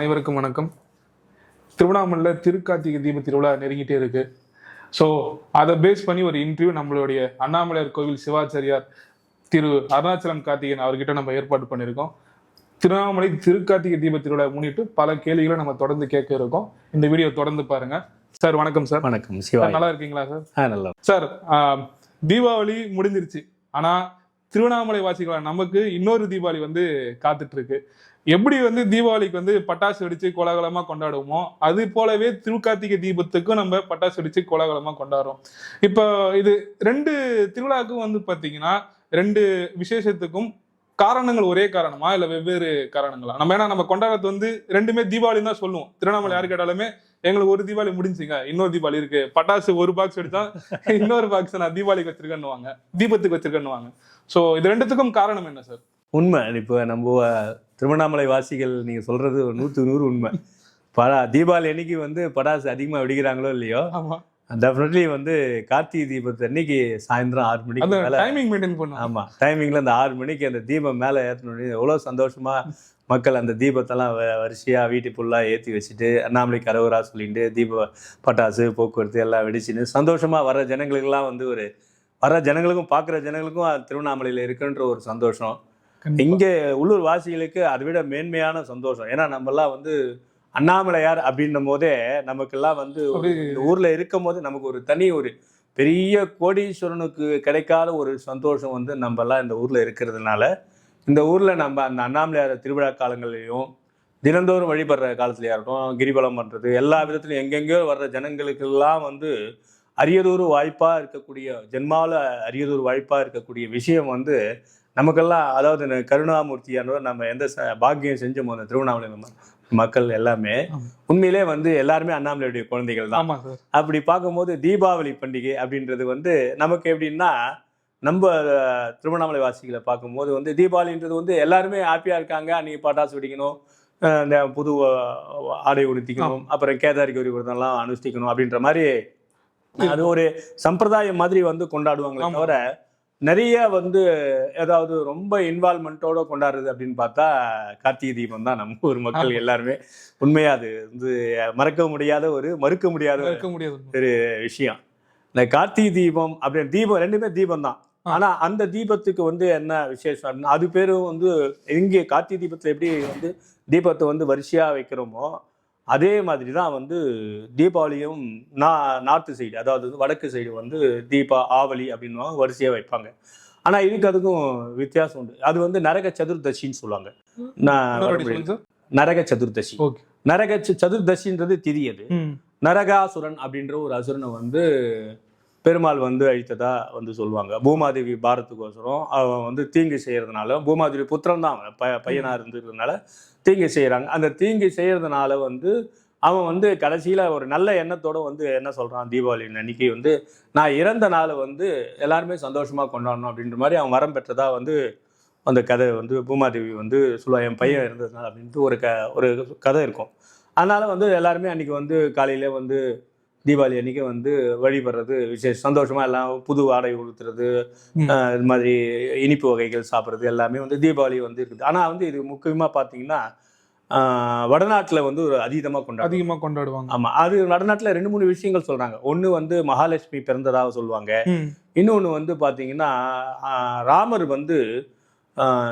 அனைவருக்கும் வணக்கம். திருவண்ணாமலையில் திருக்கார்த்திகை தீப திருவிழா நெருங்கிட்டே இருக்கு. ஸோ அதை பேஸ் பண்ணி ஒரு இன்டர்வியூ நம்மளுடைய அண்ணாமலையார் கோவில் சிவாச்சாரியார் திரு அருணாச்சலம் கார்த்திகேயன் அவர்கிட்ட நம்ம ஏற்பாடு பண்ணியிருக்கோம். திருவண்ணாமலை திருக்கார்த்திகை தீப திருவிழா முன்னிட்டு பல கேள்விகளை நம்ம தொடர்ந்து கேட்க இருக்கோம். இந்த வீடியோ தொடர்ந்து பாருங்க. சார் வணக்கம் சார் வணக்கம் சிவாய். நல்லா இருக்கீங்களா சார் நல்லா சார் தீபாவளி முடிஞ்சிருச்சு. ஆனா திருவண்ணாமலை வாசிகளா நமக்கு இன்னொரு தீபாவளி வந்து காத்துட்டு இருக்கு. எப்படி வந்து தீபாவளிக்கு வந்து பட்டாசு வெடிச்சு கோலாகலமா கொண்டாடுவோமோ அது போலவே திருக்கார்த்திகை தீபத்துக்கும் நம்ம பட்டாசு வெடிச்சு கோலாகலமா கொண்டாடுறோம். இப்போ இது ரெண்டு திருவிழாவுக்கும் வந்து பாத்தீங்கன்னா ரெண்டு விசேஷத்துக்கும் காரணங்கள் ஒரே காரணமா இல்ல வெவ்வேறு காரணங்களா? நம்ம ஏன்னா நம்ம கொண்டாடுறது வந்து ரெண்டுமே தீபாவளி தான் சொல்லுவோம். திருவண்ணாமலை யாரு கேட்டாலுமே எங்களுக்கு ஒரு தீபாவளி முடிஞ்சுங்க இன்னொரு தீபாவளி இருக்கு. பட்டாசு ஒரு பாக்ஸ் எடுத்தா இன்னொரு பாக்ஸ் நான் தீபாவளிக்கு வச்சிருக்கேன்னுவாங்க. தீபத்துக்கு வச்சிருக்கேன்னுவாங்க. சோ இது ரெண்டுத்துக்கும் காரணம் என்ன சார் உண்மை. இப்போ நம்ம திருவண்ணாமலை வாசிகள் நீங்கள் சொல்றது ஒரு நூற்று நூறு உண்மை. படா தீபாவளி அன்னைக்கு வந்து படாசு அதிகமாக வெடிக்கிறாங்களோ இல்லையோ ஆமா. டெஃபினெட்லி வந்து கார்த்திகை தீபத்து அன்னைக்கு சாயந்தரம் ஆறு மணிக்கு அந்த மேலே டைமிங் மெயின்டைன் பண்ணுவோம் ஆமாம் டைமிங்கில் அந்த ஆறு மணிக்கு அந்த தீபம் மேலே ஏற்றணும் எவ்வளோ சந்தோஷமா மக்கள் அந்த தீபத்தெல்லாம் வ- வரிசையா வீட்டு ஃபுல்லாக ஏற்றி வச்சுட்டு அண்ணாமலைக்கு அரவரா சொல்லிட்டு தீப பட்டாசு போக்குவரத்து எல்லாம் வெடிச்சுன்னு சந்தோஷமா வர ஜனங்களுக்கெல்லாம் வந்து ஒரு வர ஜனங்களுக்கும் பார்க்குற ஜனங்களுக்கும் திருவண்ணாமலையில் இருக்குன்ற ஒரு சந்தோஷம். இங்கே உள்ளூர் வாசிகளுக்கு அதை விட மேன்மையான சந்தோஷம். ஏன்னா நம்மலாம் வந்து அண்ணாமலையார் அப்படின்னும் போதே நமக்கெல்லாம் வந்து ஊர்ல இருக்கும் போது நமக்கு ஒரு தனி ஒரு பெரிய கோடீஸ்வரனுக்கு கிடைக்காத ஒரு சந்தோஷம் வந்து நம்ம எல்லாம் இந்த ஊர்ல இருக்கிறதுனால இந்த ஊர்ல நம்ம அந்த அண்ணாமலையார் திருவிழா காலங்கள்லையும் தினந்தோறும் வழிபடுற காலத்துலயா இருக்கட்டும் கிரிவலம் பண்றது எல்லா விதத்துலையும் எங்கெங்கேயோ வர்ற ஜனங்களுக்கெல்லாம் வந்து அரியதொரு வாய்ப்பா இருக்கக்கூடிய ஜென்மாவில் அரியதொரு வாய்ப்பா இருக்கக்கூடிய விஷயம் வந்து நமக்கெல்லாம் அதாவது இந்த கருணாமூர்த்தியானவர் நம்ம எந்த பாக்கியம் செஞ்சோமோ அந்த திருவண்ணாமலை மக்கள் எல்லாமே. உண்மையிலே வந்து எல்லாருமே அண்ணாமலையுடைய குழந்தைகள் தான் அப்படி பார்க்கும்போது தீபாவளி பண்டிகை அப்படின்றது வந்து நமக்கு எப்படின்னா நம்ம திருவண்ணாமலை வாசிகளை பார்க்கும்போது வந்து தீபாவளின்றது வந்து எல்லாருமே ஹாப்பியா இருக்காங்க அன்னைக்கு பட்டாசு வெடிக்கணும் இந்த புது ஆடை உடுத்திக்கணும் அப்புறம் கேதாரி கௌரி விரதம்லாம் அனுஷ்டிக்கணும் அப்படின்ற மாதிரி அது ஒரு சம்பிரதாயம் மாதிரி வந்து கொண்டாடுவாங்களே. தவிர நிறைய வந்து ஏதாவது ரொம்ப இன்வால்மெண்ட்டோட கொண்டாடுறது அப்படின்னு பார்த்தா கார்த்திகை தீபம் தான். நம்ம ஊர் மக்கள் எல்லாருமே. உண்மையா அது. வந்து மறக்க முடியாத ஒரு மறுக்க முடியாத இருக்க முடியாது விஷயம். இந்த கார்த்திகை தீபம் அப்படின்னு தீபம் ரெண்டுமே தீபம் தான். ஆனா அந்த தீபத்துக்கு வந்து என்ன விசேஷம் அப்படின்னா அது பேரும் வந்து இங்கே கார்த்திகை தீபத்துல எப்படி வந்து தீபத்தை வந்து வரிசையா வைக்கிறோமோ அதே மாதிரி தான் வந்து தீபாவளியும் நா நார்த்து சைடு அதாவது வந்து வடக்கு சைடு வந்து தீபா ஆவலி அப்படின்னு வரிசையா வைப்பாங்க. ஆனா இதுக்கு அதுக்கும் வித்தியாசம் உண்டு. அது வந்து நரக சதுர்தசின்னு சொல்லுவாங்க. நான் நரக சதுர்தசி. நரக சதுர்தசின்றது ம். நரகாசுரன் அப்படின்ற ஒரு அசுரனை வந்து பெருமாள் வந்து அழித்ததா வந்து சொல்லுவாங்க. பூமாதேவி பாரத்துக்கோசரம் அவன் வந்து தீங்கு செய்யறதுனால பூமாதேவி புத்திரன் தான் அவன் ப பையனா இருந்ததுனால தீங்கு செய்யறாங்க. அந்த தீங்கு செய்யறதுனால வந்து அவன் வந்து கடைசியில ஒரு நல்ல எண்ணத்தோட வந்து என்ன சொல்றான் தீபாவளி அன்னைக்கு வந்து நான் இறந்த நாளை வந்து எல்லாருமே சந்தோஷமா கொண்டாடணும் அப்படின்ற மாதிரி அவன் வரம் பெற்றதா வந்து அந்த கதை வந்து பூமாதேவி வந்து சொல்லுவா. என் பையன் இருந்ததுனால அப்படின்ட்டு ஒரு க ஒரு கதை இருக்கும். அதனால வந்து எல்லாருமே அன்னைக்கு வந்து காலையில வந்து தீபாவளி அன்னைக்கு வந்து வழிபடுறது விசேஷ சந்தோஷமா எல்லாம் புது ஆடை உடுத்துறது இது மாதிரி இனிப்பு வகைகள் சாப்பிட்றது எல்லாமே வந்து தீபாவளி வந்து இருக்குது. ஆனா வந்து இது முக்கியமா பார்த்தீங்கன்னா ஆஹ் வடநாட்டுல வந்து ஒரு அதீதமா கொண்டாடுறாங்க அதிகமா கொண்டாடுவாங்க. ஆமா. அது வடநாட்டுல ரெண்டு மூணு விஷயங்கள் சொல்றாங்க. ஒண்ணு வந்து மகாலட்சுமி பிறந்ததாக சொல்லுவாங்க. இன்னொன்று வந்து பார்த்தீங்கன்னா ராமர் வந்து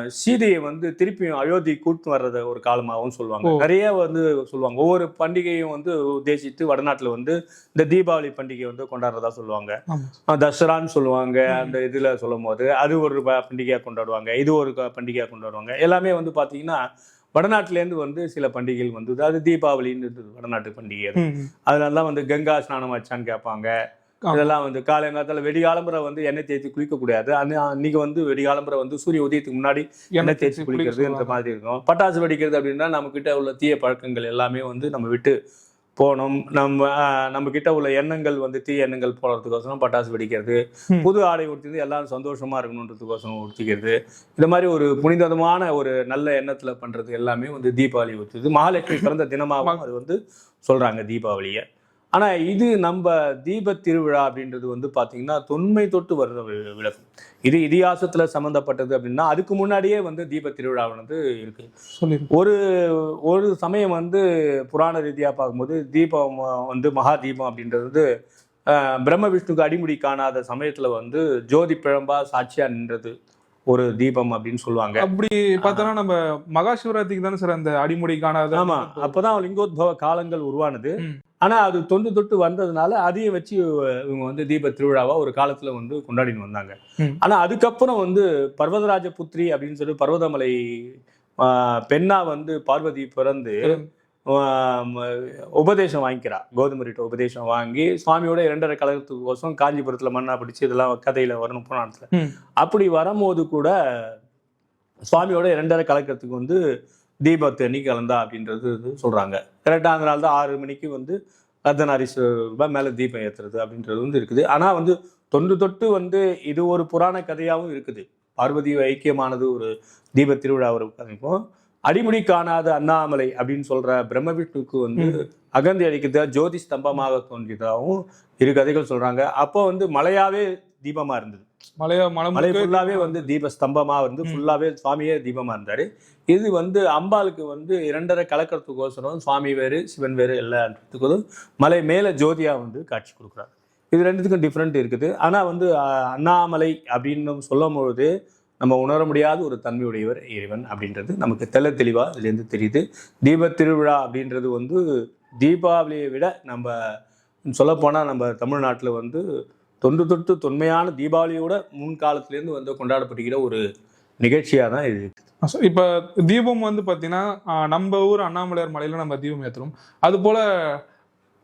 சீதையை வந்து திருப்பியும் அயோத்தி கூட்டு வர்றத ஒரு காலமாகவும் சொல்லுவாங்க. நிறைய வந்து சொல்லுவாங்க. ஒவ்வொரு பண்டிகையும் வந்து உத்தேசித்து வடநாட்டில் வந்து இந்த தீபாவளி பண்டிகை வந்து கொண்டாடுறதா சொல்லுவாங்க. தசரான்னு சொல்லுவாங்க. அந்த இதில் சொல்லும் போது அது ஒரு ப- பண்டிகையா கொண்டாடுவாங்க. இது ஒரு க- பண்டிகையா கொண்டாடுவாங்க. எல்லாமே வந்து பார்த்தீங்கன்னா வடநாட்டிலேருந்து வந்து சில பண்டிகைகள் வந்து அது தீபாவளின்றது வடநாட்டு பண்டிகை. அதனால தான் வந்து கங்கா ஸ்நானம் வச்சான்னு கேட்பாங்க. இதெல்லாம் வந்து காலங்காலத்தில் வெடிகாலம்பரை வந்து எண்ணெய் தேய்ச்சி குளிக்கக்கூடாது. அன்னை அன்னைக்கு வந்து வெடிகாலம்பரை வந்து சூரிய உதயத்துக்கு முன்னாடி எண்ணெய் தேய்ச்சி குளிக்கிறது இந்த சொல்லுவாங்க. மாதிரி இருக்கும். பட்டாசு வெடிக்கிறது அப்படின்னா நம்ம கிட்ட உள்ள தீய பழக்கங்கள் எல்லாமே வந்து நம்ம விட்டு போகணும். நம்ம நம்ம கிட்ட உள்ள எண்ணங்கள் வந்து தீய எண்ணங்கள் போடுறதுக்கோசரம் பட்டாசு வெடிக்கிறது. புது ஆடை உடுத்தி எல்லாரும் சந்தோஷமா இருக்கணுன்றதுக்கோசரம் உடுத்திக்கிறது. இந்த மாதிரி ஒரு புனிதமான ஒரு நல்ல எண்ணத்துல பண்றது எல்லாமே வந்து தீபாவளி ஊற்றுது மகாலட்சுமி பிறந்த தினமாகவும் அது வந்து சொல்றாங்க தீபாவளியை. ஆனா இது நம்ம தீப திருவிழா அப்படின்றது வந்து பாத்தீங்கன்னா தொன்மை தொட்டு வர்ற விளக்கம் இது இதிகாசத்துல சம்மந்தப்பட்டது அப்படின்னா அதுக்கு முன்னாடியே வந்து தீப திருவிழா வந்து இருக்கு. ஒரு ஒரு சமயம் வந்து புராண ரீதியாக பார்க்கும்போது தீபம் வந்து மகா தீபம் அப்படின்றது வந்து பிரம்ம விஷ்ணுக்கு அடிமுடி காணாத சமயத்தில் வந்து ஜோதி பிழம்பா சாட்சியாக நின்றது ஒரு தீபம் அப்படின்னு சொல்லுவாங்க. அப்படி பார்த்தோன்னா நம்ம மகா சிவராத்திரிக்கு தானே சார் அந்த அடிமுடி காணாத ஆமா. அப்பதான் லிங்கோத்பவ காலங்கள் உருவானது. ம். ஆனா அது தொன்று தொட்டு வந்ததுனால அதையும் வச்சு இவங்க வந்து தீப திருவிழாவா ஒரு காலத்துல வந்து கொண்டாடின்னு வந்தாங்க ம். ஆனா அதுக்கப்புறம் வந்து பர்வதராஜ புத்ரி அப்படின்னு சொல்லி பர்வதமலை ஆஹ், பெண்ணா வந்து பார்வதி பிறந்து உபதேசம் வாங்கிக்கிறா கோதுமரிட்ட உபதேசம் வாங்கி சுவாமியோட இரண்டரை கழகத்துக்கோசம் காஞ்சிபுரத்துல மண்ணா பிடிச்சு இதெல்லாம் கதையில வரணும் புராணத்துல. அப்படி வரும்போது கூட சுவாமியோட இரண்டரை கலக்கிறதுக்கு வந்து தீபத்து அன்னைக்கு கலந்தா அப்படின்றது வந்து சொல்றாங்க. கரெக்டாக அந்த நாள் தான் ஆறு மணிக்கு வந்து அர்த்தநாரீஸ்வரர் மேலே தீபம் ஏத்துறது அப்படின்றது வந்து இருக்குது. ஆனால் வந்து தொன்று தொட்டு வந்து இது ஒரு புராண கதையாகவும் இருக்குது. பார்வதி ஐக்கியமானது ஒரு தீப திருவிழா ஒரு கதைக்கும். அடிமுடி காணாத அண்ணாமலை அப்படின்னு சொல்ற பிரம்ம விஷ்ணுவுக்கு வந்து அகந்தி அடிக்கிறதா ஜோதி ஸ்தம்பமாக தோன்றியதாகவும் இரு கதைகள் சொல்றாங்க. அப்போ வந்து மலையாவே தீபமா இருந்தது. மலையா மலை மலை ஃபுல்லாவே வந்து தீப ஸ்தம்பமா வந்து ம். ஃபுல்லாவே சுவாமியே தீபமா இருந்தாரு. இது வந்து அம்பாளுக்கு வந்து இரண்டரை கலக்கிறதுக்கோசரம் சுவாமி வேறு சிவன் வேறு எல்லாத்துக்கும் மலை மேல ஜோதியா வந்து காட்சி கொடுக்குறாரு. இது ரெண்டுத்துக்கும் டிஃப்ரெண்ட் இருக்குது. ஆனா வந்து அண்ணாமலை அப்படின்னு சொல்லும் பொழுது நம்ம உணர முடியாத ஒரு தன்மையுடையவர் இறைவன் அப்படின்றது நமக்கு தெள்ள தெளிவா இதுலேருந்து தெரியுது. தீப திருவிழா அப்படின்றது வந்து தீபாவளியை விட நம்ம சொல்லப்போனால் நம்ம தமிழ்நாட்டில் வந்து தொன்று தொட்டு தொன்மையான தீபாவளியோட முன்காலத்திலேருந்து வந்து கொண்டாடப்படுகிற ஒரு நிகழ்ச்சியாக தான் இது இப்ப தீபம் வந்து பாத்தீங்கன்னா ஆஹ், நம்ம ஊர் அண்ணாமலையார் மலையில நம்ம தீபம் ஏத்துறோம். அது போல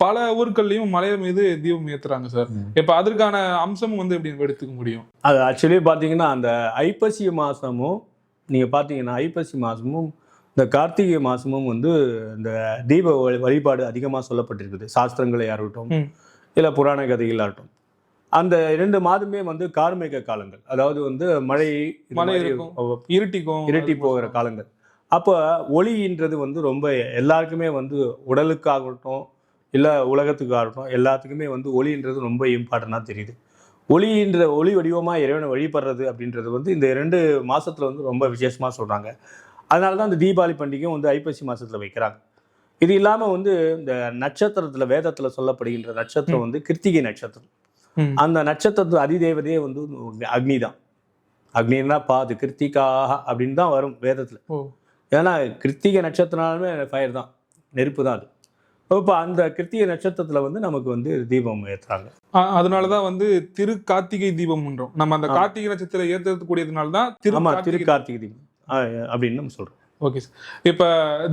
பல ஊர்கள்லயும் மலை மீது தீபம் ஏத்துறாங்க சார். இப்ப அதற்கான அம்சமும் வந்து எப்படி எடுத்துக்க முடியும்? அது ஆக்சுவலி பார்த்தீங்கன்னா அந்த ஐப்பசி மாதமும் நீங்கள் பார்த்தீங்கன்னா ஐப்பசி மாதமும் இந்த கார்த்திகை மாதமும் வந்து இந்த தீப வழி- வழிபாடு அதிகமாக சொல்லப்பட்டிருக்குது. சாஸ்திரங்களை ஆகட்டும். இல்லை புராண கதைகளாகட்டும். அந்த இரண்டு மாதமே வந்து கார்மிக காலங்கள். அதாவது வந்து மழை மழை. இருட்டிக்கும். இருட்டி போகிற காலங்கள். அப்போ ஒளின்றது வந்து ரொம்ப எல்லாருக்குமே வந்து உடலுக்காகட்டும் இல்லை உலகத்துக்காகட்டும் எல்லாத்துக்குமே வந்து ஒளின்றது ரொம்ப இம்பார்ட்டண்டாக தெரியுது. ஒளின்ற ஒளி வடிவமாக இறைவனை வழிபடுறது அப்படின்றது வந்து இந்த இரண்டு மாசத்துல வந்து ரொம்ப விசேஷமாக சொல்கிறாங்க அதனால தான் இந்த தீபாவளி பண்டிகையும் வந்து ஐப்பசி மாசத்துல வைக்கிறாங்க. இது இல்லாமல் வந்து இந்த நட்சத்திரத்தில் வேதத்தில் சொல்லப்படுகின்ற நட்சத்திரம் வந்து கிருத்திகை நட்சத்திரம். அந்த நட்சத்திரத்து அதிதேவதையே வந்து அக்னி தான் அக்னின்னா பாது கிருத்திகாக அப்படின்னு தான் வரும் வேதத்தில். ஏன்னா கிருத்திகை நட்சத்திரனாலுமே ஃபயர் தான் நெருப்பு தான் அது. இப்போ அந்த கிருத்திகை நட்சத்திரத்தில் வந்து நமக்கு வந்து தீபம் ஏற்றுறாங்க ஆ- அதனாலதான் வந்து திரு கார்த்திகை தீபம்ன்றோம். நம்ம அந்த. கார்த்திகை நட்சத்திரம் ஏத்துறது கூடியதுனால தான் திரு திரு கார்த்திகை தீபம். அப்படின்னு நம்ம சொல்கிறோம் ஓகே சார் இப்ப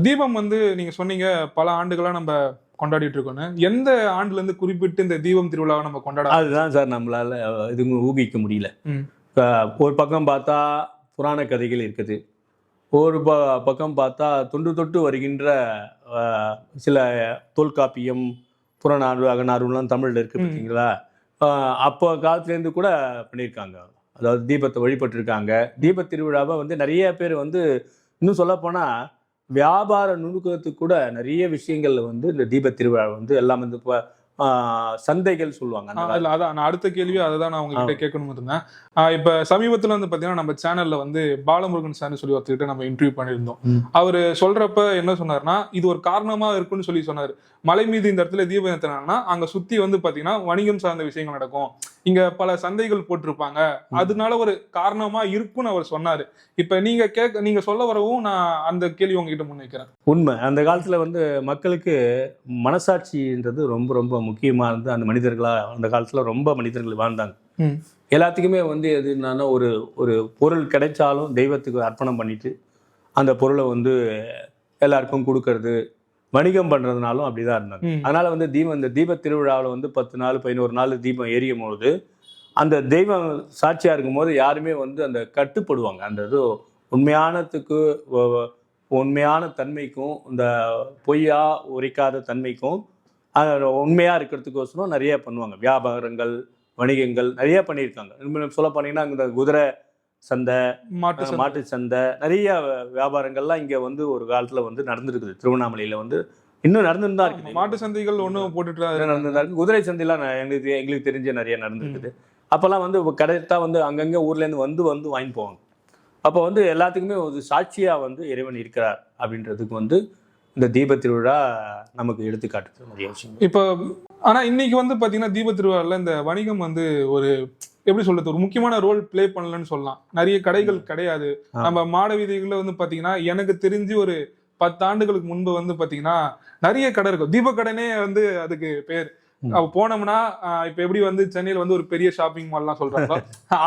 தீபம் வந்து நீங்க சொன்னீங்க பல ஆண்டுகளா நம்ம கொண்டாடிட்டு இருக்கோம்னு. எந்த ஆண்டுல இருந்து குறிப்பிட்டு இந்த தீபம் திருவிழாவை நம்ம கொண்டாட அதுதான் சார் நம்மளால இது ஊகிக்க முடியல. ஒரு பக்கம் பார்த்தா புராண கதைகள் இருக்குது. ஒரு ப பக்கம் பார்த்தா தொன்று தொட்டு வருகின்ற சில தொல்காப்பியம் புறநானூறு அகநானூறுலாம் தமிழில் இருக்கு. பார்த்தீங்களா அப்போ காலத்துலேருந்து கூட பண்ணியிருக்காங்க. அதாவது தீபத்தை வழிபட்டிருக்காங்க. தீப திருவிழாவை வந்து நிறைய பேர் வந்து இன்னும் சொல்லப்போனால் வியாபார நுணுக்கத்துக்கு கூட நிறைய விஷயங்கள்ல வந்து இந்த தீப திருவிழா வந்து எல்லாம் வந்து இப்போ சந்தைகள் சொல்லுவாங்க இல்ல அதான். நான் அடுத்த கேள்வி அதை தான் நான் உங்ககிட்ட கேட்கணும் இருந்தேன். இப்ப சமீபத்துல வந்து பாத்தீங்கன்னா நம்ம சேனல்ல வந்து பாலமுருகன் சார்னு சொல்லி ஒருத்தர்கிட்ட நம்ம இன்டர்வியூ பண்ணியிருந்தோம். அவரு சொல்றப்ப என்ன சொன்னாருன்னா இது ஒரு காரணமா இருக்குன்னு சொல்லி சொன்னாரு. மலை மீது இந்த இடத்துல தீபம் ஏத்துனாங்கன்னா அங்க சுத்தி வந்து பாத்தீங்கன்னா வணிகம் சார்ந்த விஷயங்கள் நடக்கும். இங்க பல சந்தைகள் போட்டிருப்பாங்க. அதனால ஒரு காரணமா இருக்கும்னு அவர் சொன்னாரு. இப்ப நீங்க கேட்க நீங்க சொல்ல வரவும் நான் அந்த கேள்வி உங்ககிட்ட முன்வைக்கிறேன். உண்மை. அந்த காலத்துல வந்து மக்களுக்கு மனசாட்சின்றது ரொம்ப ரொம்ப முக்கியமா இருந்து அந்த மனிதர்களா அந்த காலத்துல ரொம்ப மனிதர்கள் வாழ்ந்தாங்க. எல்லாத்துக்குமே வந்து எது என்னன்னா ஒரு ஒரு பொருள் கிடைச்சாலும் தெய்வத்துக்கு அர்ப்பணம் பண்ணிட்டு அந்த பொருளை வந்து எல்லாருக்கும் கொடுக்கறது வணிகம் பண்றதுனாலும் அப்படிதான் இருந்தாங்க. அதனால வந்து தீபம் இந்த தீப திருவிழாவில் வந்து பத்து நாள் பதினோரு நாள் தீபம் எரியும் பொழுது அந்த தெய்வம் சாட்சியா இருக்கும்போது யாருமே வந்து அந்த கட்டுப்படுவாங்க. அந்த இது உண்மையானத்துக்கு உண்மையான தன்மைக்கும் இந்த பொய்யா உரைக்காத தன்மைக்கும் அது உண்மையா இருக்கிறதுக்கோசரம் நிறைய பண்ணுவாங்க. வியாபாரங்கள் வணிகங்கள் நிறைய பண்ணியிருக்காங்க. சொல்ல போனீங்கன்னா இந்த குதிரை சந்தை மாட்டு சந்தை. மாட்டு சந்தை நிறைய வியாபாரங்கள்லாம் இங்கே வந்து ஒரு காலத்தில் வந்து நடந்திருக்குது. திருவண்ணாமலையில் வந்து இன்னும் நடந்துட்டு தான் இருக்குது. மாட்டு சந்தைகள் ஒண்ணும் போட்டுட்டு தான் அது நடந்ததா இருக்கு. குதிரை சந்தையெல்லாம் எங்களுக்கு எங்களுக்கு தெரிஞ்ச நிறைய நடந்திருக்குது. அப்போல்லாம் வந்து கரெக்டாக வந்து அங்கங்கே ஊர்லேருந்து வந்து வந்து வாங்கிட்டு போவாங்க. அப்போ வந்து எல்லாத்துக்குமே ஒரு சாட்சியாக வந்து இறைவன் இருக்கிறார் அப்படின்றதுக்கு வந்து இந்த தீப திருவிழா நமக்கு எடுத்துக்காட்டுது. நிறைய விஷயங்கள் இப்போ ஆனா இன்னைக்கு வந்து பாத்தீங்கன்னா தீப திருவிழால இந்த வணிகம் வந்து ஒரு எப்படி சொல்றது ஒரு முக்கியமான ரோல் ப்ளே பண்ணலன்னு சொல்லலாம். நிறைய கடைகள் கிடையாது. நம்ம மாட வீதிகள்ல வந்து பாத்தீங்கன்னா எனக்கு தெரிஞ்சு ஒரு பத்து ஆண்டுகளுக்கு முன்பு வந்து பாத்தீங்கன்னா நிறைய கடை இருக்கும். தீப கடைனே வந்து அதுக்கு பேர். அவ போனோம்னா இப்ப எப்படி வந்து சென்னையில வந்து ஒரு பெரிய ஷாப்பிங் மால்லாம் சொல்றாங்க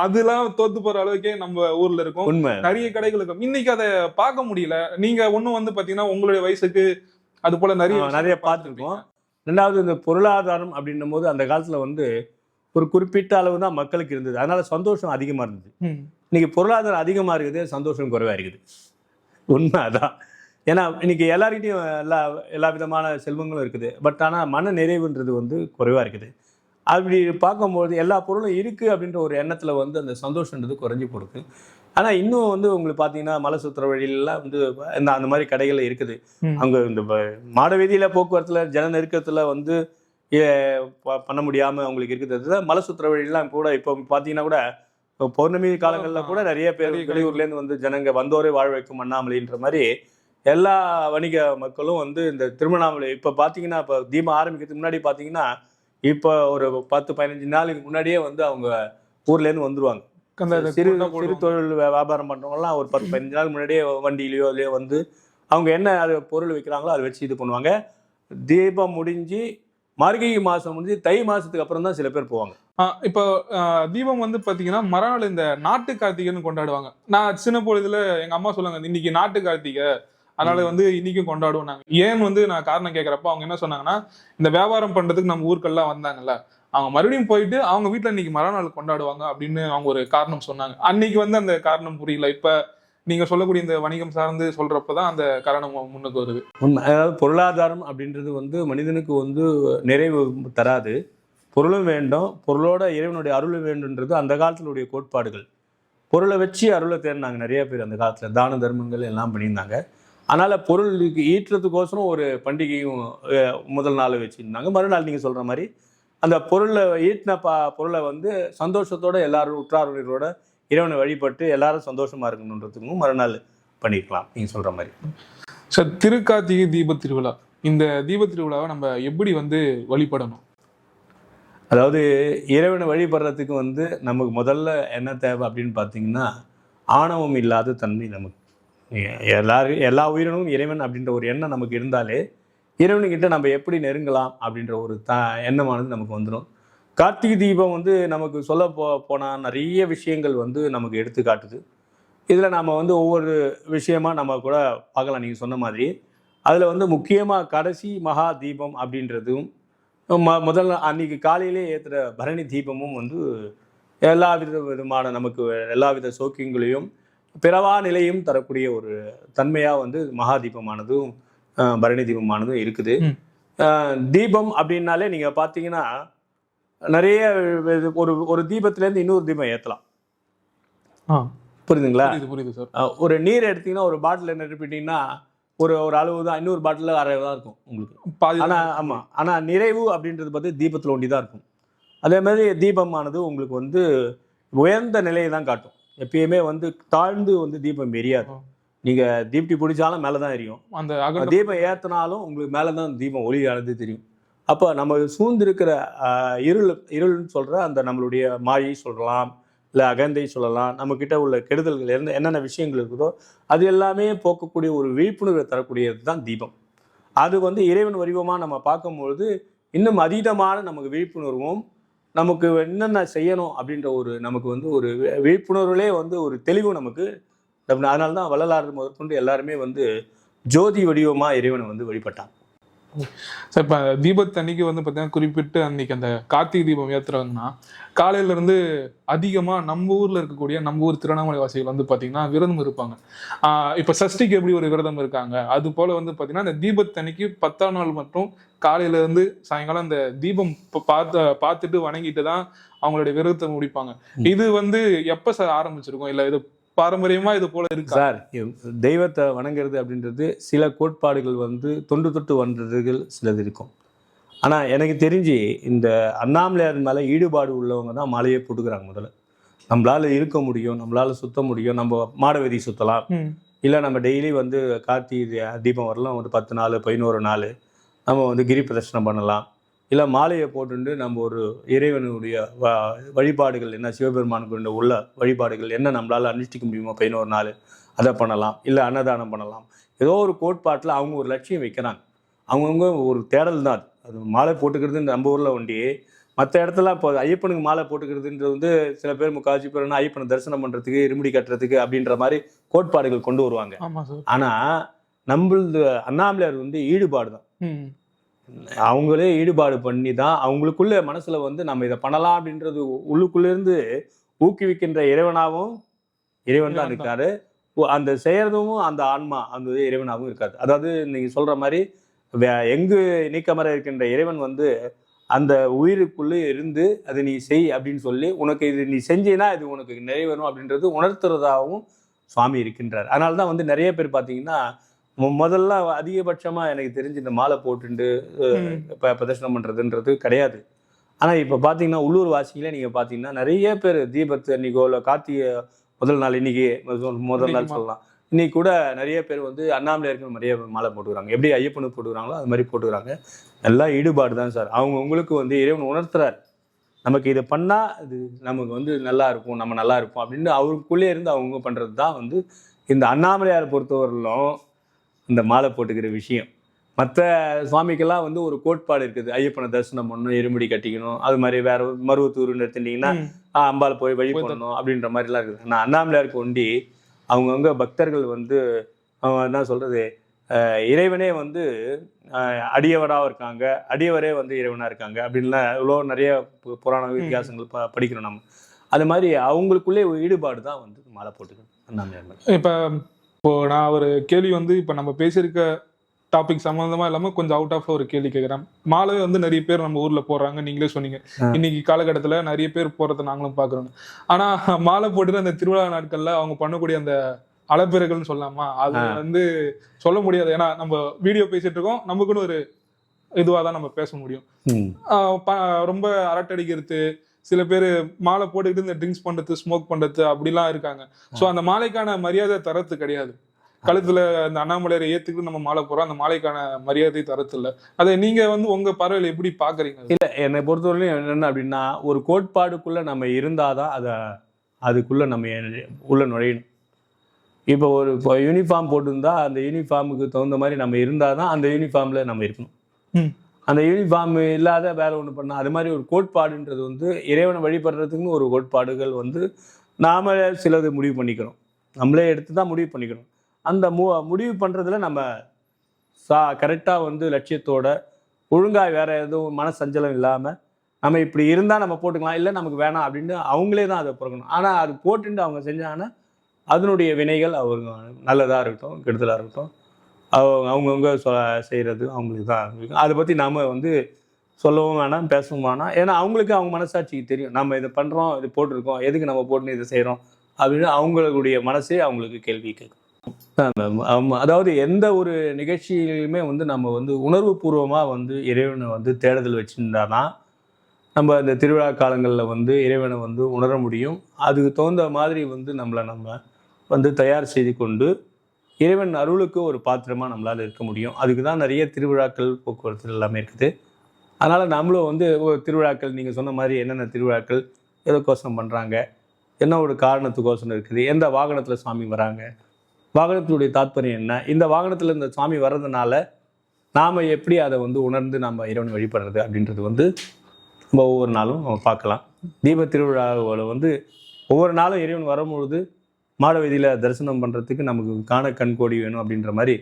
அதெல்லாம் தோத்து போற அளவுக்கே நம்ம ஊர்ல இருக்கும். நிறைய கடைகள் இருக்கும். இன்னைக்கு அதை பார்க்க முடியல. நீங்க ஒண்ணும் வந்து பாத்தீங்கன்னா உங்களுடைய வயசுக்கு அது போல நிறைய நிறைய பார்த்துருக்கோம் ரெண்டாவது இந்த பொருளாதாரம் அப்படின்னும் போது அந்த காலத்துல வந்து ஒரு குறிப்பிட்ட அளவு தான் மக்களுக்கு இருந்தது. அதனால சந்தோஷம் அதிகமா இருந்தது. இன்னைக்கு பொருளாதாரம் அதிகமா இருக்குது சந்தோஷம் குறைவா இருக்குது. உண்மை அதான் ஏன்னா இன்னைக்கு எல்லார்கிட்டயும் எல்லா எல்லா விதமான செல்வங்களும் இருக்குது. பட் ஆனா மன நிறைவுன்றது வந்து குறைவா இருக்குது. அப்படி பார்க்கும்போது எல்லா பொருளும் இருக்கு அப்படின்ற ஒரு எண்ணத்துல வந்து அந்த சந்தோஷன்றது குறைஞ்சி போடுது ஆனா இன்னும் வந்து உங்களுக்கு பாத்தீங்கன்னா மலை சுத்துற வழியிலலாம் வந்து இந்த அந்த மாதிரி கடைகள் இருக்குது. அங்க இந்த மாட வீதியில போக்குவரத்துல ஜன நெருக்கத்துல வந்து பண்ண முடியாம அவங்களுக்கு இருக்கிறது மலை சுத்துற வழியெல்லாம் கூட இப்போ பாத்தீங்கன்னா கூட பௌர்ணமி காலங்கள்ல கூட நிறைய பேர் நிறைய வெளியூர்ல இருந்து வந்து ஜனங்க வந்தோரை வாழ வைக்கும் அண்ணாமலைன்ற மாதிரி எல்லா வணிக மக்களும் வந்து இந்த திருவண்ணாமலை இப்ப பாத்தீங்கன்னா இப்ப தீபம் ஆரம்பிக்கிறதுக்கு முன்னாடி பாத்தீங்கன்னா இப்போ ஒரு பத்து பதினஞ்சு நாளுக்கு முன்னாடியே வந்து அவங்க ஊர்ல இருந்து வந்துருவாங்க. அந்த சிறு சிறு. தொழில் வியாபாரம் பண்றவங்கலாம் ஒரு பத்து பதினஞ்சு நாள் முன்னாடியே வண்டியிலயோ அதுலயோ வந்து அவங்க என்ன அது பொருள் வைக்கிறாங்களோ அதை வச்சு இது பண்ணுவாங்க. தீபம் முடிஞ்சு மார்கழி மாசம் முடிஞ்சு தை மாசத்துக்கு அப்புறம் தான் சில பேர் போவாங்க. இப்போ தீபம் வந்து பாத்தீங்கன்னா மறுநாள் இந்த நாட்டு கார்த்திகைன்னு கொண்டாடுவாங்க. நான் சின்ன பொழுதுல எங்க அம்மா சொல்லுவாங்க இன்னைக்கு நாட்டு கார்த்திகை. அதனால வந்து இன்னைக்கும் கொண்டாடுவோம் நாங்க. ஏன் வந்து நான் காரணம் கேட்கறப்ப அவங்க என்ன சொன்னாங்கன்னா இந்த வியாபாரம் பண்றதுக்கு நம்ம ஊருக்கெல்லாம் வந்தாங்கல்ல. அவங்க மறுபடியும் போயிட்டு அவங்க வீட்ல இன்னைக்கு மறுநாள் கொண்டாடுவாங்க அப்படின்னு அவங்க ஒரு காரணம் சொன்னாங்க. அன்னைக்கு வந்து அந்த காரணம் புரியல. இப்ப நீங்கள் சொல்லக்கூடிய இந்த வணிகம் சார்ந்து சொல்கிறப்ப தான் அந்த காரணம் முன்னுக்கு வருது. உண்மை. அதாவது பொருளாதாரம் அப்படின்றது வந்து மனிதனுக்கு வந்து நிறைவு தராது. பொருளும் வேண்டும். பொருளோட இறைவனுடைய அருள் வேண்டுன்றது அந்த காலத்தினுடைய கோட்பாடுகள். பொருளை வச்சு அருளை தேடினாங்க நிறைய பேர் அந்த காலத்தில். தான தர்மங்கள் எல்லாம் பண்ணியிருந்தாங்க. அதனால் பொருளுக்கு ஈட்டுறதுக்கோசரம் ஒரு பண்டிகையும் முதல் நாள் வச்சுருந்தாங்க. மறுநாள் நீங்கள் சொல்கிற மாதிரி அந்த பொருளை ஈட்டின பா பொருளை வந்து சந்தோஷத்தோட எல்லாரும் உற்றாரோட இறைவனை வழிபட்டு எல்லாரும் சந்தோஷமா இருக்கணுன்றதுக்கும் மறுநாள் பண்ணிக்கலாம் நீங்கள் சொல்கிற மாதிரி. சார் திருக்கார்த்திகை தீப திருவிழா. இந்த தீப திருவிழாவை நம்ம எப்படி வந்து வழிபடணும்? அதாவது இறைவனை வழிபடுறதுக்கு வந்து நமக்கு முதல்ல என்ன தேவை அப்படின்னு பார்த்தீங்கன்னா ஆணவம் இல்லாத தன்மை நமக்கு. எல்லாரும் எல்லா உயிரினும் இறைவன் அப்படின்ற ஒரு எண்ணம் நமக்கு இருந்தாலே இறைவனுக்கிட்ட நம்ம எப்படி நெருங்கலாம் அப்படின்ற ஒரு த எண்ணமானது நமக்கு வந்துடும் கார்த்திகை தீபம் வந்து நமக்கு சொல்ல போ போனால் நிறைய விஷயங்கள் வந்து நமக்கு எடுத்து காட்டுது. இதில் நம்ம வந்து ஒவ்வொரு விஷயமா நம்ம கூட பார்க்கலாம். நீங்கள் சொன்ன மாதிரி அதில் வந்து முக்கியமாக கடைசி மகா தீபம் அப்படின்றதும் ம முதல்ல அன்னைக்கு காலையிலே ஏற்றுற பரணி தீபமும் வந்து எல்லா வித விதமான நமக்கு எல்லா வித சோக்கியங்களையும் பிறவா நிலையும் தரக்கூடிய ஒரு தன்மையாக வந்து மகா தீபமானதும் பரணி தீபமானதும் இருக்குது. தீபம் அப்படின்னாலே நீங்கள் பார்த்தீங்கன்னா நிறைய இது ஒரு ஒரு தீபத்துலேருந்து இன்னொரு தீபம் ஏற்றலாம் ஆ. புரியுதுங்களா? புரியுது புரியுது சார். ஒரு நீர் எடுத்தீங்கன்னா ஒரு பாட்டில் நிரப்பிட்டீங்கன்னா ஒரு ஒரு அளவு தான் இன்னொரு பாட்டில் அரை தான் இருக்கும் உங்களுக்கு. பாதி ஆனா ஆமா. ஆனா நிறைவு அப்படின்றது பார்த்து தீபத்துல ஒண்டி தான் இருக்கும். அதே மாதிரி தீபமானது உங்களுக்கு வந்து உயர்ந்த நிலையை தான் காட்டும். எப்பயுமே வந்து தாழ்ந்து வந்து தீபம் எரியாது. ஆ. நீங்க தீப்தி பிடிச்சாலும் மேல தான் எரியும். அந்த தீபம் ஏத்தினாலும் உங்களுக்கு மேல தான் தீபம் ஒளியானது தெரியும். அப்போ நம்ம சூழ்ந்திருக்கிற இருள் இருள்னு சொல்கிற அந்த நம்மளுடைய மாயை சொல்லலாம் இல்லை அகந்தை சொல்லலாம் நம்மக்கிட்ட உள்ள கெடுதல்கள் இருந்து என்னென்ன விஷயங்கள் இருக்குதோ அது எல்லாமே போக்கக்கூடிய ஒரு விழிப்புணர்வை தரக்கூடியது தான் தீபம். அது வந்து இறைவன் வடிவமாக நம்ம பார்க்கும்பொழுது இன்னும் அதீதமான நமக்கு விழிப்புணர்வும் நமக்கு என்னென்ன செய்யணும் அப்படின்ற ஒரு நமக்கு வந்து ஒரு விழிப்புணர்வுலே வந்து ஒரு தெளிவு நமக்கு அதனால தான் வள்ளலாறு முதற்கொண்டு எல்லாருமே வந்து ஜோதி வடிவமாக இறைவனை வந்து வழிபட்டான் சார் இப்போ தீபத்தன்னைக்கு வந்து பார்த்தீங்கன்னா குறிப்பிட்டு அன்னைக்கு அந்த கார்த்திகை தீபம் ஏத்துறாங்கன்னா காலையில இருந்து அதிகமா நம்ம ஊர்ல இருக்கக்கூடிய நம்ம ஊர் திருவண்ணாமலை வாசிகள் வந்து பாத்தீங்கன்னா விரதம் இருப்பாங்க. ஆஹ் இப்ப சஷ்டிக்கு எப்படி ஒரு விரதம் இருக்காங்க? அது போல வந்து பாத்தீங்கன்னா இந்த தீபத்தன்னைக்கு பத்தாம் நாள் மட்டும் காலையில இருந்து சாயங்காலம் அந்த தீபம் பார்த்து பார்த்துட்டு வணங்கிட்டு தான் அவங்களுடைய விரதத்தை முடிப்பாங்க. இது வந்து எப்ப சார் ஆரம்பிச்சிருக்கும்? இல்ல இது பாரம்பரியமா இது போல இருக்கா? சார் தெய்வத்தை வணங்குறது அப்படின்றது சில கோட்பாடுகள் வந்து தொன்று தொட்டு வந்ததுகள் சிலது இருக்கும். ஆனால் எனக்கு தெரிஞ்சு இந்த அண்ணாமலையார் மேலே ஈடுபாடு உள்ளவங்க தான் மாலையே போட்டுக்கிறாங்க முதல்ல. நம்மளால இருக்க முடியும் நம்மளால சுத்த முடியும் நம்ம மாடவெதி சுற்றலாம் ம். இல்லை நம்ம டெய்லி வந்து கார்த்திகை தீபம் வரலாம் ஒரு பத்து நாள் பதினோரு நாள். நம்ம வந்து கிரி பிரதர்ஷனம் பண்ணலாம். இல்லை மாலையை போட்டுண்டு நம்ம ஒரு இறைவனுடைய வ- வழிபாடுகள் என்ன சிவபெருமானுக்கு உள்ள வழிபாடுகள் என்ன நம்மளால் அனுஷ்டிக்க முடியுமோ பதினோரு நாள் அதை பண்ணலாம். இல்லை அன்னதானம் பண்ணலாம். ஏதோ ஒரு கோட்பாட்டில் அவங்க ஒரு லட்சியம் வைக்கிறாங்க. அவங்கவுங்க ஒரு தேடல் தான் அது. அது மாலை போட்டுக்கிறது நம்ம ஊரில் ஒண்டி மற்ற இடத்துல இப்போ ஐயப்பனுக்கு மாலை போட்டுக்கிறதுன்றது வந்து சில பேர் முக்காட்சி பேர் ஐயப்பனை தரிசனம் பண்ணுறதுக்கு இருமுடி கட்டுறதுக்கு அப்படின்ற மாதிரி கோட்பாடுகள் கொண்டு வருவாங்க. ஆனால் நம்மளது அண்ணாமலையார் வந்து ஈடுபாடு தான். அவங்களே ஈடுபாடு பண்ணி தான் அவங்களுக்குள்ள மனசுல வந்து நம்ம இதை பண்ணலாம் அப்படின்றது உள்ளுக்குள்ள இருந்து ஊக்குவிக்கின்ற இறைவனாகவும் இறைவன் தான். இருக்காரு. அந்த செய்யறதும் அந்த ஆன்மா அந்த இறைவனாகவும் இருக்காது அதாவது நீங்க சொல்ற மாதிரி வே- எங்கு நீக்கமர இருக்கின்ற இறைவன் வந்து அந்த உயிருக்குள்ளே இருந்து அதை நீ செய் அப்படின்னு சொல்லி உனக்கு இது நீ செஞ்சீன்னா இது உனக்கு நிறைவேறும் அப்படின்றது உணர்த்துறதாகவும் சுவாமி இருக்கின்றார். அதனால தான் வந்து நிறைய பேர் பார்த்தீங்கன்னா முதல்ல அதிகபட்சமாக எனக்கு தெரிஞ்சு இந்த மாலை போட்டுண்டு. இப்போ பிரதர்ஷனம் பண்ணுறதுன்றது கிடையாது. ஆனால் இப்போ பார்த்தீங்கன்னா உள்ளூர் வாசிகளே நீங்கள் பார்த்தீங்கன்னா நிறைய பேர் தீபத்து அன்னைக்கோ இல்லை கார்த்திகை முதல் நாள் இன்னைக்கு முதல் நாள் சொல்லலாம். இன்னைக்கு கூட நிறைய பேர் வந்து அண்ணாமலையாருக்கு நிறைய மாலை போட்டுக்கிறாங்க. எப்படி ஐயப்பனுக்கு போட்டுக்கிறாங்களோ அது மாதிரி போட்டுக்கிறாங்க. எல்லாம் ஈடுபாடு தான் சார். அவங்க உங்களுக்கு வந்து இறைவன் உணர்த்துறாரு. நமக்கு இதை பண்ணால் இது நமக்கு வந்து நல்லா இருக்கும் நம்ம நல்லா இருப்போம் அப்படின்னு அவருக்குள்ளே இருந்து அவங்க பண்ணுறது தான் வந்து இந்த அண்ணாமலையாரை பொறுத்தவரையிலும் இந்த மாலை போட்டுக்கிற விஷயம். மற்ற சுவாமிக்கெல்லாம் வந்து ஒரு கோட்பாடு இருக்குது. ஐயப்பனை தரிசனம் பண்ணணும் எருமுடி கட்டிக்கணும் அது மாதிரி வேற ஒரு மருவத்தூர்னு எடுத்துட்டீங்கன்னா அம்பாள் போய் வழி பண்ணணும் அப்படின்ற மாதிரிலாம் இருக்குது. ஆனால் அண்ணாமலையாருக்கு ஒண்டி அவங்கவுங்க பக்தர்கள் வந்து அவன் என்ன சொல்றது அஹ், இறைவனே வந்து அடியவராக இருக்காங்க. அடியவரே வந்து இறைவனாக இருக்காங்க. அப்படின்லாம் இவ்வளோ நிறைய புராண வித்தியாசங்கள் ப படிக்கிறோம் நம்ம. அது மாதிரி அவங்களுக்குள்ளே ஒரு ஈடுபாடு தான் வந்து மாலை போட்டுக்கணும் அண்ணாமலையார் மேல. இப்ப இப்போ நான் ஒரு கேள்வி வந்து இப்ப நம்ம பேசியிருக்க டாபிக் சம்பந்தமா இல்லாம கொஞ்சம் அவுட் ஆஃப் ஒரு கேள்வி கேட்கிறேன் மாலை வந்து நிறைய பேர் நம்ம ஊர்ல போடுறாங்க நீங்களே சொன்னீங்க. இன்னைக்கு காலகட்டத்துல நிறைய பேர் போறதை நாங்களும் பாக்குறோம் ஆனா மாலை போட்டுட்டு அந்த திருவிழா நாட்கள்ல அவங்க பண்ணக்கூடிய அந்த அலப்பெருகள்னு சொல்லலாமா? அது. வந்து சொல்ல முடியாது. ஏன்னா நம்ம வீடியோ பேசிட்டு இருக்கோம். நமக்குன்னு ஒரு இதுவா தான் நம்ம பேச முடியும். ரொம்ப அரட்டடிக்கிறது சில பேர் மாலை போட்டுக்கிட்டு இந்த ட்ரிங்க்ஸ் பண்றது ஸ்மோக் பண்றது அப்படிலாம் இருக்காங்க. சோ அந்த மாலைக்கான மரியாதை தரத்து கிடையாது. கழுத்துல அந்த அண்ணாமலையரை ஏத்துக்கிட்டு நம்ம மாலை போறோம் அந்த மாலைக்கான மரியாதை தரத்து இல்ல. அதை நீங்க வந்து உங்க பார்வையில எப்படி பாக்குறீங்க இல்லை என்னை பொறுத்தவரையிலும் என்னென்ன அப்படின்னா ஒரு கோட்பாடுக்குள்ளே நம்ம இருந்தால் தான் அதை அதுக்குள்ளே நம்ம உள்ள நுழையணும். இப்போ ஒரு இப்போ யூனிஃபார்ம் போட்டிருந்தா அந்த யூனிஃபார்முக்கு தகுந்த மாதிரி நம்ம இருந்தால் தான் அந்த யூனிஃபார்மில் நம்ம இருக்கணும். அந்த யூனிஃபார்ம் இல்லாத வேலை ஒன்று பண்ணால் அது மாதிரி ஒரு கோட்பாடுன்றது வந்து இறைவனை வழிபடுறதுக்குன்னு ஒரு கோட்பாடுகள் வந்து நாம சிலது முடிவு பண்ணிக்கிறோம். நம்மளே எடுத்து தான் முடிவு பண்ணிக்கிறோம். அந்த மு முடிவு பண்ணுறதுல நம்ம சா கரெக்டாக வந்து லட்சியத்தோட ஒழுங்காக வேறு எதுவும் மனசஞ்சலம் இல்லாமல் நம்ம இப்படி இருந்தால் நம்ம போட்டுக்கலாம் இல்லை நமக்கு வேணாம் அப்படின்னு அவங்களே தான் அதை பிறக்கணும். ஆனால் அது போட்டுட்டு அவங்க செஞ்சாங்கன்னா அதனுடைய வினைகள் அவங்க நல்லதாக இருக்கட்டும் கெடுதலாக இருக்கட்டும். அவங்க அவங்கவுங்க சொ செய்கிறது அவங்களுக்கு தான் இருக்கும் அதை பற்றி நாம் வந்து சொல்லவும் வேணாம் பேசவும் வேணாம். ஏன்னா அவங்களுக்கு அவங்க மனசாட்சிக்கு தெரியும். நம்ம இதை பண்ணுறோம் இது போட்டிருக்கோம் எதுக்கு நம்ம போட்டு இதை செய்கிறோம் அப்படின்னு அவங்களுடைய மனசே அவங்களுக்கு கேள்வி கேட்கும். ஆமாம் அதாவது எந்த ஒரு நிகழ்ச்சியிலுமே வந்து நம்ம வந்து உணர்வுபூர்வமாக வந்து இறைவனை வந்து தேடுதல் வச்சுருந்தானா நம்ம இந்த திருவிழா காலங்களில் வந்து இறைவனை வந்து உணர முடியும். அதுக்கு தகுந்த மாதிரி வந்து நம்மளை நம்ம வந்து தயார் செய்து கொண்டு இறைவன் அருளுக்கு ஒரு பாத்திரமாக நம்மளால் இருக்க முடியும். அதுக்கு தான் நிறைய திருவிழாக்கள் போக்குவரத்து எல்லாமே இருக்குது. அதனால் நம்மளும் வந்து ஒரு திருவிழாக்கள் நீங்கள் சொன்ன மாதிரி என்னென்ன திருவிழாக்கள் எதற்கோசம் பண்ணுறாங்க என்ன ஒரு காரணத்துக்கோசம் இருக்குது எந்த வாகனத்தில் சாமி வராங்க வாகனத்தினுடைய தாத்பரியம் என்ன இந்த வாகனத்தில் இந்த சாமி வர்றதுனால நாம் எப்படி அதை வந்து உணர்ந்து நம்ம இறைவன் வழிபடுறது அப்படின்றது வந்து நம்ம ஒவ்வொரு நாளும் நம்ம பார்க்கலாம். தீப திருவிழாவில் வந்து ஒவ்வொரு நாளும் இறைவன் வரும்பொழுது மாடவீதியில் தரிசனம் பண்ணுறதுக்கு நமக்கு காண கண்கோடி வேணும் அப்படின்ற மாதிரி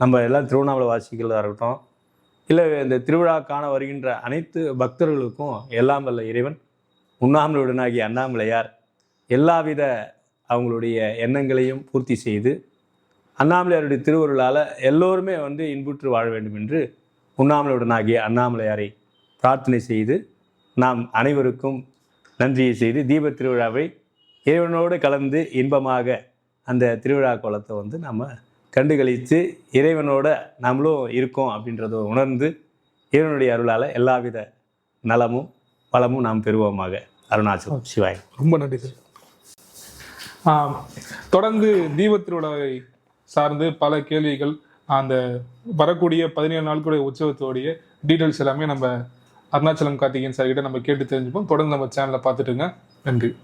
நம்ம எல்லாம் திருவண்ணாமலை வாசிகளாக இருக்கட்டும் இல்லை இந்த திருவிழா காண வருகின்ற அனைத்து பக்தர்களுக்கும் எல்லாம் வல்ல இறைவன் உண்ணாமலையுடனாகிய அண்ணாமலையார் எல்லாவித அவங்களுடைய எண்ணங்களையும் பூர்த்தி செய்து அண்ணாமலையாருடைய திருவருளால் எல்லோருமே வந்து இன்புற்று வாழ வேண்டும் என்று உண்ணாமலையுடனாகிய அண்ணாமலையாரை பிரார்த்தனை செய்து நாம் அனைவருக்கும் நன்றியை செய்து தீபத் திருவிழாவை இறைவனோடு கலந்து இன்பமாக அந்த திருவிழா கோலத்தை வந்து நம்ம கண்டுகளித்து இறைவனோட நம்மளும் இருக்கோம் அப்படின்றத உணர்ந்து இறைவனுடைய அருளால் எல்லாவித நலமும் வளமும் நாம் பெறுவோமாக. அருணாச்சலம் சிவாய். ரொம்ப நன்றி சார். தொடர்ந்து தீபத் திருவிழாவை சார்ந்து பல கேள்விகள் அந்த வரக்கூடிய பதினேழு நாட்களுடைய உற்சவத்தோடைய டீட்டெயில்ஸ் எல்லாமே நம்ம அருணாச்சலம் கார்த்திகேயன் சார்கிட்ட நம்ம கேட்டு தெரிஞ்சுப்போம். தொடர்ந்து நம்ம சேனலை பார்த்துட்டுங்க நன்றி.